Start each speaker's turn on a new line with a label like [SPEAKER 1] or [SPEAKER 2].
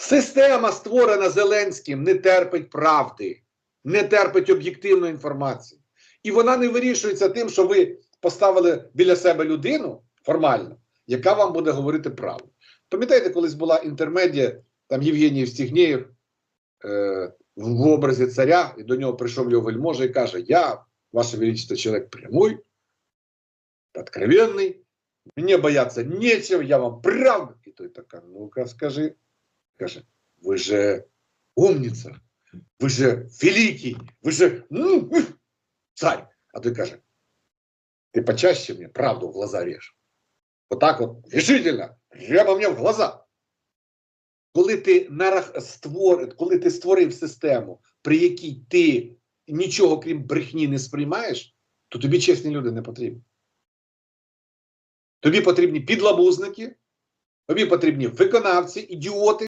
[SPEAKER 1] Система, створена Зеленським, не терпить правди, не терпить об'єктивної інформації. І вона не вирішується тим, що ви поставили біля себе людину формально, яка вам буде говорити правду. Пам'ятаєте, колись була інтермедія, там Євгеній Стігнєєв е, в образі царя, і до нього прийшов його вельможа і каже: Я, ваше величество, чоловік прямой, откровенний, мені бояться нечего, я вам правду. І той така, ну-ка скажи, каже, ви же умниця, ви же великий, ви же ну, царь. А той каже, ти почаще мені правду в глаза режь. Отак от, решительно, прямо мені в глаза. Коли ти нарах... створ... коли ти створив систему, при якій ти нічого крім брехні не сприймаєш, то тобі чесні люди не потрібні. Тобі потрібні підлабузники, тобі потрібні виконавці, ідіоти,